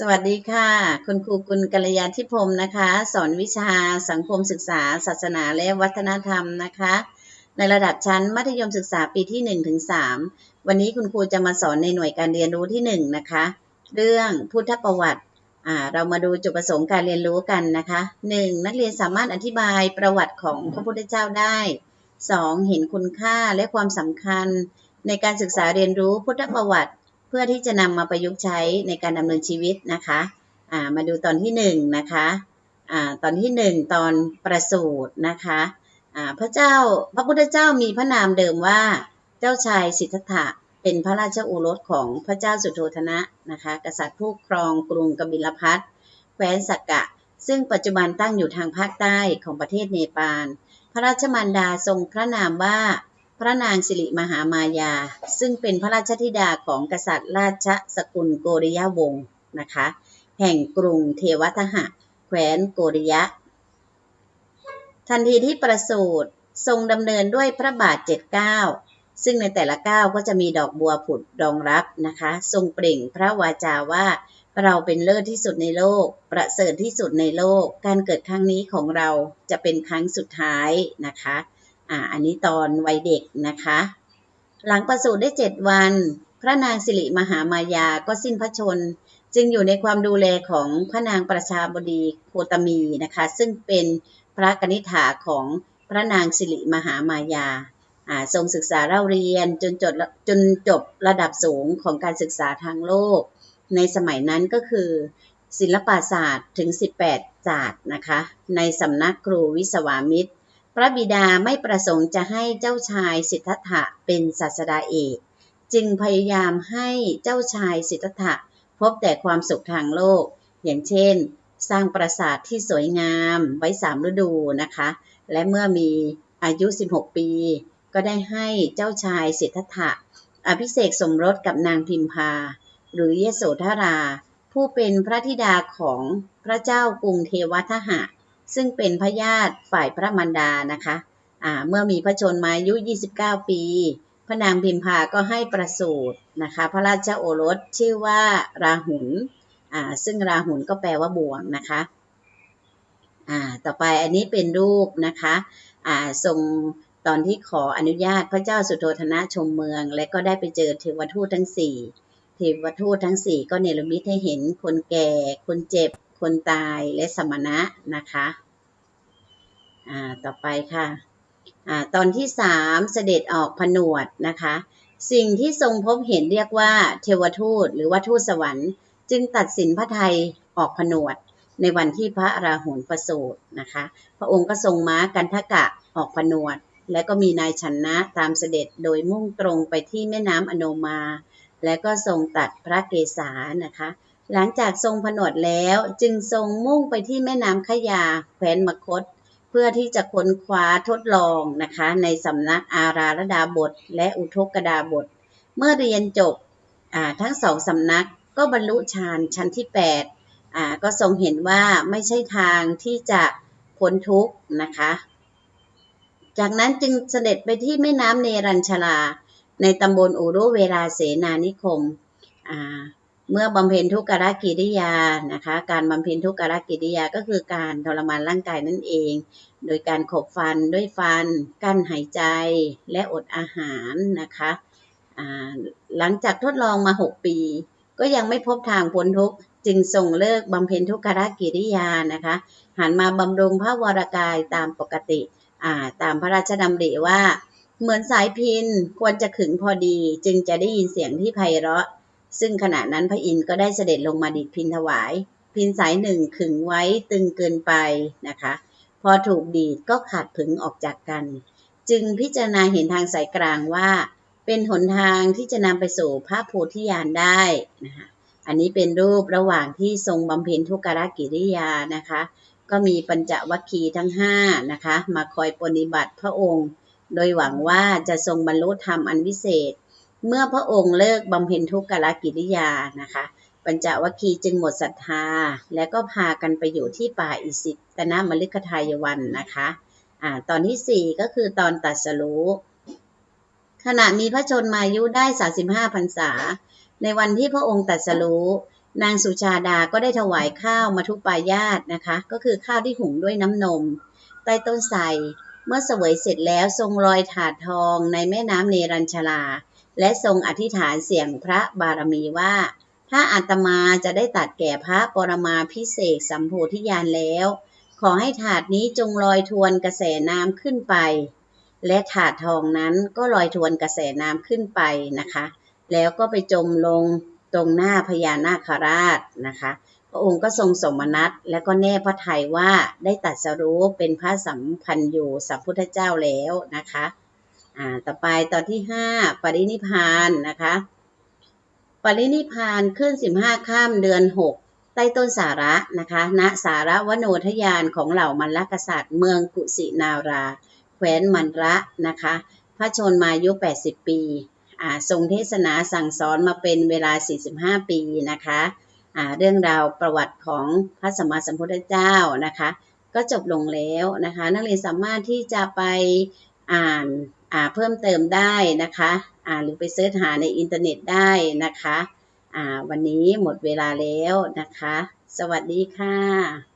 สวัสดีค่ะ คุณครูกุลกัลยาธิพมนะคะ สอนวิชาสังคมศึกษา ศาสนาและวัฒนธรรมนะคะ ในระดับชั้นมัธยมศึกษาปีที่1ถึง3วันนี้คุณครูจะมาสอนในหน่วยการเรียนรู้ที่ 1 นะคะ เรื่องพุทธประวัติอ่าเรามาดูจุดประสงค์การเรียนรู้กันนะคะ 1. นักเรียนสามารถอธิบายประวัติของพระพุทธเจ้าได้ 2. เห็นคุณค่าและความสำคัญ ในการศึกษาเรียนรู้พุทธประวัติ เพื่อที่จะนำมาประยุกต์ใช้ในการดำเนินชีวิตนะคะอ่ามาดูตอนที่หนึ่งนะคะอ่าตอนที่หนึ่งตอนประสูตินะคะอ่าพระเจ้าพระพุทธเจ้ามีพระนามเดิมว่าเจ้าชายสิทธัตถะเป็นพระราชโอรสของพระเจ้าสุโธทนะนะคะกษัตริย์ผู้ครองกรุงกบิลพัทแคว้นสักกะ ซึ่งปัจจุบันตั้งอยู่ทางภาคใต้ของประเทศเนปาล พระราชมารดาทรงพระนามว่า พระนางสิริมหามายา ซึ่งเป็นพระราชธิดาของกษัตริย์ราชสกุลโกริยาวงศ์นะคะ แห่งกรุงเทวทหะ แคว้นโกริยะ ทันทีที่ประสูติทรงดำเนินด้วยพระบาทเจ็ดเก้าซึ่งในแต่ละก้าวก็จะมีดอกบัวผุดรองรับนะคะ ทรงเปล่งพระวาจาว่าเราเป็นเลิศที่สุดในโลก ประเสริฐที่สุดในโลก การเกิดครั้งนี้ของเราจะเป็นครั้งสุดท้ายนะคะ อ่าอันนี้ตอนวัยเด็กนะคะ หลังประสูติได้เจ็ดวัน พระนางสิริมหามายาก็สิ้นพระชน จึงอยู่ในความดูแลของพระนางประชาบดีโคตมีนะคะ ซึ่งเป็นพระกนิษฐาของพระนางสิริมหามายาอ่าทรงศึกษาเล่าเรียนจนจบจนจบระดับสูงของการศึกษาทางโลก ในสมัยนั้นก็คือ ศิลปศาสตร์ถึง 18 ศาสตร์นะคะ ในสำนักครูวิศวามิตร ระบิดาไม่ประสงค์จะให้เจ้าชายสิทธัตถะเป็นศาสดาเอก จึงพยายามให้เจ้าชายสิทธัตถะพบแต่ความสุขทางโลก อย่างเช่น สร้างปราสาทที่สวยงามไว้สามฤดูนะคะ และเมื่อมีอายุ 16 ปี ก็ได้ให้เจ้าชายสิทธัตถะอภิเษกสมรสกับนางพิมพา หรือเยโสธรา ผู้เป็นพระธิดาของพระเจ้ากรุงเทวทหะ ซึ่งเป็นพระญาติฝ่ายพระมารดานะคะอ่าเมื่อมีพระชนมายุ 29 ปี พระนางพิมพาก็ให้ประสูตินะคะพระราชโอรสชื่อว่าราหุลอ่าซึ่งราหุลก็แปลว่าบ่วงนะคะอ่าต่อไปอันนี้เป็นรูปนะคะอ่าทรงตอนที่ขออนุญาตพระเจ้าสุโธทนะชมเมือง และก็ได้ไปเจอเทวทูตทั้งสี่เทวทูตทั้งสี่ก็เนรมิตให้เห็นคนแก่ คนเจ็บ คนตายและสมณะนะคะอ่าต่อไปค่ะอ่าตอนที่สามเสด็จออกผนวดนะคะ สิ่งที่ทรงพบเห็นเรียกว่าเทวทูตหรือว่าทูตสวรรค์ จึงตัดสินพระไทยออกผนวดในวันที่พระราหุลประสูตินะคะ พระองค์ก็ทรงม้ากันทกะออกผนวด และก็มีนายชนนะตามเสด็จโดยมุ่งตรงไปที่แม่น้ำอโนมา และก็ทรงตัดพระเกศานะคะ หลังจากทรงผนวดแล้วจึงทรงมุ่งไปที่แม่น้ำขยาแคว้นมคต เพื่อที่จะค้นคว้าทดลองนะคะ ในสำนักอาราลดาบท และอุทกดาบท เมื่อเรียนจบทั้งสองสำนักก็บรรลุฌานชั้นที่8ก็ทรงเห็นว่าไม่ใช่ทางที่จะพ้นทุกข์นะคะ จากนั้นจึงเสด็จไปที่แม่น้ำเนรัญชลา ในตำบลอุรุเวลาเสนานิคมอ่า เมื่อบำเพ็ญทุกขกิริยานะคะ การบำเพ็ญทุกขกิริยาก็คือการทรมานร่างกายนั่นเอง โดยการขบฟันด้วยฟัน กั้นหายใจและอดอาหารนะคะหลังจากทดลองมา 6 ปี ก็ยังไม่พบทางพ้นทุกข์จึงส่งเลิกบำเพ็ญทุกขกิริยานะคะหันมาบำรุงพระวรากายตามปกติตามพระราชดำริว่า เหมือนสายพินควรจะขึงพอดี จึงจะได้ยินเสียงที่ไพเราะ ซึ่งขณะนั้นพระอินทร์ก็ได้เสด็จลงมาดิดพินถวาย พินสายหนึ่งขึงไว้ตึงเกินไปนะคะ พอถูกดีดก็ขาดผึงออกจากกัน จึงพิจารณาเห็นทางสายกลางว่า เป็นหนทางที่จะนำไปสู่พระโพธิญาณได้นะคะอันนี้เป็นรูประหว่างที่ทรงบำเพ็ญทุกขกิริยานะคะ ก็มีปัญจวัคคีย์ทั้งห้านะคะ มาคอยปฏิบัติพระองค์ โดยหวังว่าจะทรงบรรลุธรรมอันวิเศษ เมื่อพระองค์เลิกบำเพ็ญทุกขลกิริยานะคะปัญจวัคคีย์จึงหมดศรัทธา และก็พากันไปอยู่ที่ป่าอิสิตนามฤคทายวันนะคะอ่าตอนที่สี่ก็คือตอนตัดสรู้ขณะมีพระชนมายุได้ 35พรรษา ในวันที่พระองค์ตรัสรู้นางสุชาดาก็ได้ถวายข้าวมาทุปายาตนะคะ ก็คือข้าวที่หุงด้วยน้ำนม ใต้ต้นไทรเมื่อเสวยเสร็จแล้วทรงลอยถาดทองในแม่น้ำเนรัญชลา และทรงอธิษฐานเสียงพระบารมีว่า ถ้าอาตมาจะได้ตัดแก่พระปรมาพิเศษสัมโพธิญาณแล้ว ขอให้ถาดนี้จงลอยทวนกระแสน้ำขึ้นไป และถาดทองนั้นก็ลอยทวนกระแสน้ำขึ้นไปนะคะ แล้วก็ไปจมลงตรงหน้าพญานาคราชนะคะ พระองค์ก็ทรงสมนัตและก็แน่พระทัยว่าได้ตัดสรู้เป็นพระสัมพันธ์อยู่สัมพุทธเจ้าแล้วนะคะ อ่าต่อไปตอนที่ห้าปรินิพานนะคะ ปรินิพานขึ้นสิบห้าข้ามเดือนหกใต้ต้นสาระนะคะณสาระวโนทยานของเหล่ามันลกษัตริย์ เมืองกุสินารา แคว้นมันระนะคะ พระชนมายุ 80 ปีอ่าทรงเทศนาสั่งสอนมาเป็นเวลา 45 ปีนะคะอ่าเรื่องราวประวัติของพระสัมมาสัมพุทธเจ้านะคะ ก็จบลงแล้วนะคะ นักเรียนสามารถที่จะไปอ่าน เพิ่มเติมได้นะคะอ่าหรือไปเสิร์ชหาในอินเทอร์เน็ตได้นะคะอ่าวันนี้หมดเวลาแล้วนะคะ สวัสดีค่ะ